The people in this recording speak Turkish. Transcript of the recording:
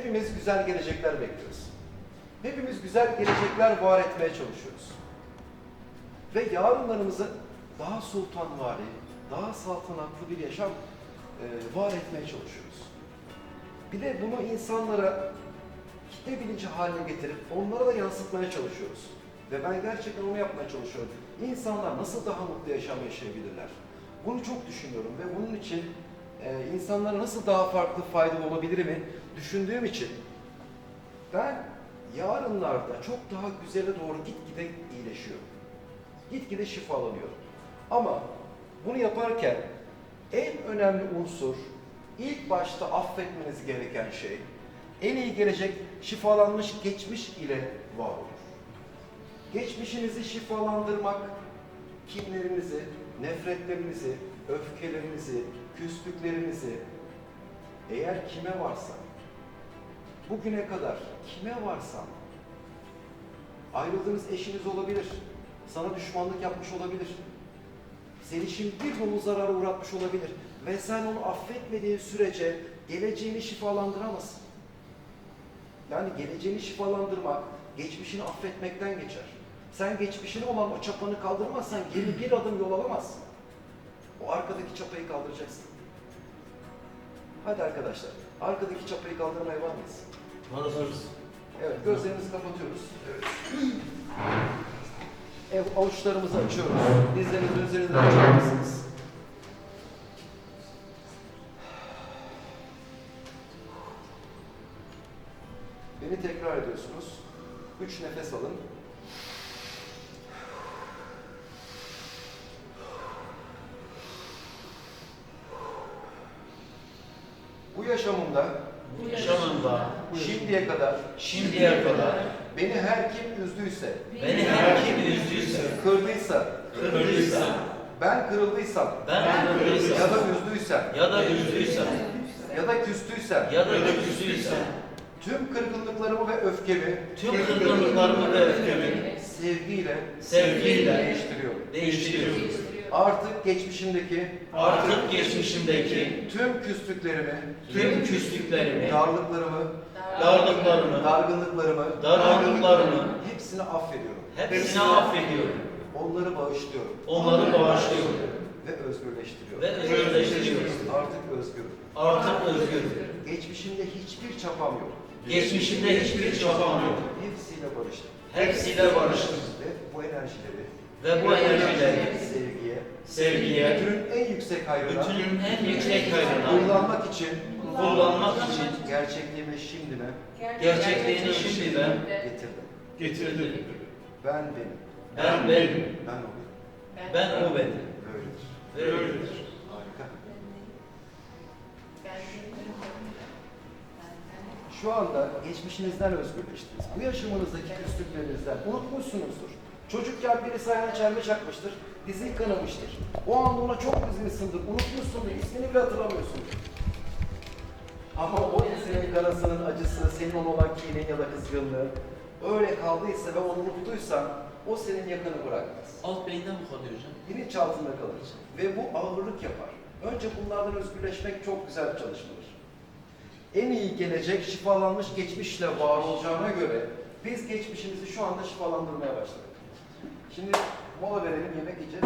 hepimiz güzel gelecekler bekliyoruz. Hepimiz güzel gelecekler var etmeye çalışıyoruz. Ve yarınlarımızı daha sultanvari, daha saltanatlı bir yaşam e, var etmeye çalışıyoruz. Bir de bunu insanlara kitle bilinci haline getirip onlara da yansıtmaya çalışıyoruz. Ve ben gerçekten onu yapmaya çalışıyorum. İnsanlar nasıl daha mutlu yaşam yaşayabilirler? Bunu çok düşünüyorum ve bunun için e, insanlara nasıl daha farklı faydalı olabilirimi düşündüğüm için ben yarınlarda çok daha güzele doğru gitgide iyileşiyorum. Gitgide şifalanıyorum. Ama bunu yaparken en önemli unsur ilk başta affetmeniz gereken şey en iyi gelecek şifalanmış geçmiş ile var olur. Geçmişinizi şifalandırmak, kinlerinizi, nefretlerinizi, öfkelerinizi, küslüklerinizi eğer kime varsa, bugüne kadar kime varsa ayrıldığınız eşiniz olabilir, sana düşmanlık yapmış olabilir, seni şimdi bir dolu zarara uğratmış olabilir ve sen onu affetmediğin sürece geleceğini şifalandıramazsın. Yani geleceğini şifalandırmak, geçmişini affetmekten geçer. Sen geçmişine olan o çapanı kaldırmazsan geri bir adım yol alamazsın. O arkadaki çapayı kaldıracaksın. Hadi arkadaşlar, arkadaki çapayı kaldırmaya var mıyız? Varız. Evet, gözlerimizi kapatıyoruz. Evet. Ev avuçlarımızı açıyoruz. Dizlerinizin üzerinde açar mısınız? Beni tekrar ediyorsunuz. Üç nefes alın. Bu yaşamımda Bu yaşamında şimdiye kadar şimdiye kadar beni her kim üzdüyse, beni her kim üzdüyse, kırdıysa, kırdıysa, ben kırıldıysam ben kırdıysam ya da üzdüysem ya da üzdüysem ya da küstüysem ya da küstüysem tüm kırgınlıklarımı ve öfkemi tüm kırgınlıklarımı ve öfkemi sevgiyle, Sevgiyle değiştiriyorum. değiştiriyorum. Artık geçmişimdeki Artık geçmişimdeki tüm küslüklerimi, tüm küslüklerimi, darlıklarımı, darlıklarımı, dargınlıklarımı, dargınlıklarımı hepsini affediyorum. hepsini affediyorum. Onları bağışlıyorum Onları bağışlıyorum ve özgürleştiriyorum. ve özgürleştiriyorum. Artık özgürüm. Artık özgürüm. Geçmişimde hiçbir çapam yok. Geçmişimde hiçbir çabam yok. Hepsiyle barıştım. Hepsiyle barıştım. Ve bu enerjileri Ve bu enerjileri sevgiye, bütünün en yüksek hayrına bütünün en yüksek hayrına kullanmak için kullanmak için gerçekliğimi şimdime gerçekliğini şimdiden getirdim. Getirdim. Ben benim. ben benim, Ben olayım. ben o benim. Böyledir. Ve öyledir. Harika. Şu anda geçmişinizden özgürleştiniz. Bu yaşamınızdaki küslüklerinizden unutmuşsunuzdur. Çocukken birisi ayağına çelme çakmıştır, dizin kanamıştır. O anda ona çok üzgünsündür, unutmuşsundur, ismini bile hatırlamıyorsundur. Ama o senin kanasının acısı, senin ona olan kinin ya da kızgınlığı öyle kaldıysa ve onu unuttuysan o senin yakını bırakmaz. Alt beyinden mi kalıyor hocam? Bilinç altında kalır ve bu ağırlık yapar. Önce bunlardan özgürleşmek çok güzel bir çalışmadır. En iyi gelecek şifalanmış geçmişle var olacağına göre biz geçmişimizi şu anda şifalandırmaya başladık. Şimdi mola verelim yemek yiyeceğiz.